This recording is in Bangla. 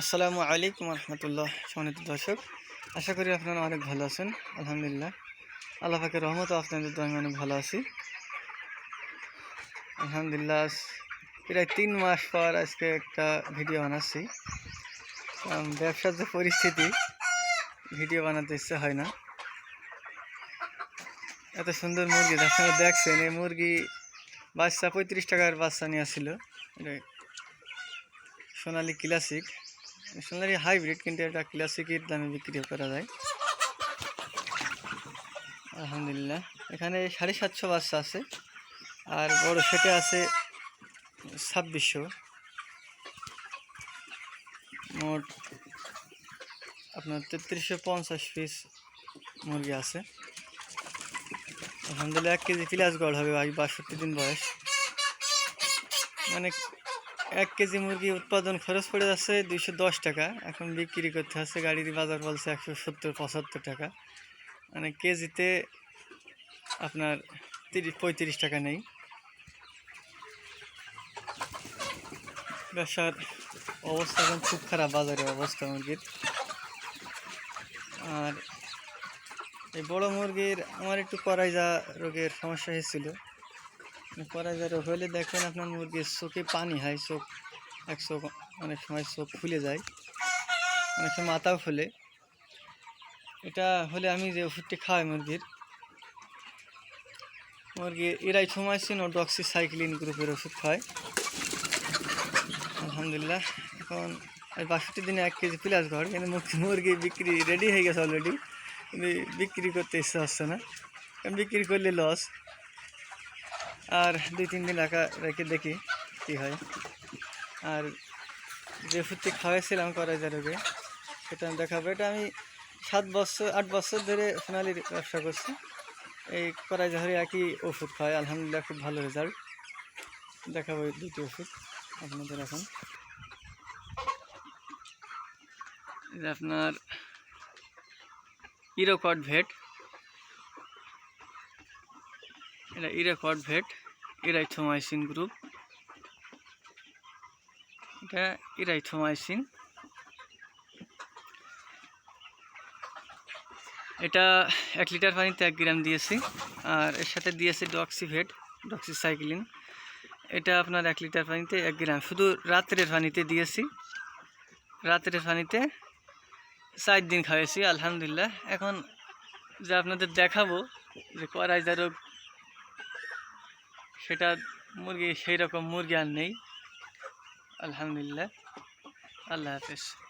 আসসালামু আলাইকুম রহমতুল্লাহ, সম্মানিত দর্শক। আশা করি আপনারা অনেক ভালো আছেন, আলহামদুলিল্লাহ। আল্লাহ পাকের রহমত আপনাদের তো আমি অনেক ভালো আছি। আলহামদুলিল্লাহ প্রায় তিন মাস পর আজকে একটা ভিডিও বানাচ্ছি। ব্যবসার যে পরিস্থিতি, ভিডিও বানাতে ইচ্ছে হয় না। এত সুন্দর মুরগি, আপনারা দেখছেন, এই মুরগি বাচ্চা পঁয়ত্রিশ টাকার বাচ্চা নিয়ে আসছিল। সোনালি ক্লাসিক সোনালি হাইব্রিড কিন্তু এটা ক্লাসিকের দামে বিক্রি করা যায়। আলহামদুলিল্লাহ। এখানে সাড়ে সাতশো বাচ্চা আছে। আর বড় সেটে আছে ছাব্বিশশো। মোট আপনার তেত্রিশশো পঞ্চাশ পিস মুরগি আছে। আলহামদুলিল্লাহ, এক কেজি প্লাস গড় হবে বাষট্টি দিন বয়স। মানে এক কেজি মুরগি উৎপাদন খরচ পড়ে যাচ্ছে দুইশো দশ টাকা। এখন বিক্রি করতে হচ্ছে গাড়ির বাজার বলছে একশো সত্তর, পঁচাত্তর টাকা। মানে কেজিতে আপনার তিরিশ, পঁয়ত্রিশ টাকা নেই। ব্যবসার অবস্থা এখন খুব খারাপ, বাজারের অবস্থা মুরগির। আর এই বড় মুরগির আমার একটু করাইজা রোগের সমস্যা হয়েছিল। রোগ হলে দেখেন আপনার মুরগির চোখে পানি হয়, চোখ, এক চোখ অনেক সময় চোখ ফুলে যায়, অনেক সময় মাথাও ফুলে। এটা হলে আমি যে ওষুধটি খাওয়াই মুরগির, মুরগি এরাই সময় ছিল ডক্সি সাইক্লিন গ্রুপের ওষুধ খায়। আলহামদুলিল্লাহ, এখন এই বাষট্টি দিনে এক কেজি প্লাস ঘর, কিন্তু মুরগি- বিক্রি রেডি হয়ে গেছে অলরেডি বিক্রি করতে ইচ্ছা হচ্ছে না। বিক্রি করলে লস আর দুই, তিন দিন রাখা রেখে দেখি কী হয়। আর যে ওষুধটি খাওয়াইছিলাম করাইজার রোগে, সেটা আমি দেখাবো। এটা আমি সাত বছর, আট বছর ধরে সোনালির ব্যবসা করছি। এই করাইজাহারে একই ওষুধ খাওয়াই আলহামদুলিল্লাহ খুব ভালো রেজাল্ট দেখাবো দুটি ওষুধ আপনাদের এখন। আপনার ইরোকট ভেট। এটা ইরোকট ভেট ইরাইথোমাইসিন গ্রুপ। এটা ইরাইথোমাইসিন এটা এক লিটার পানিতে এক গ্রাম দিয়েছি, আর এর সাথে দিয়েছি ডক্সিভেট, ডক্সিসাইক্লিন। এটা আপনার এক লিটার পানিতে এক গ্রাম। শুধু রাত্রের পানিতে দিয়েছি। রাত্রের পানিতে চার দিন খাওয়াইছি, আলহামদুলিল্লাহ। এখন যে আপনাদের দেখাবো যে করাইজা রোগ সেটা মুরগি সেই রকম মুরগি আর নেই। আলহামদুলিল্লাহ। আল্লাহ হাফেজ।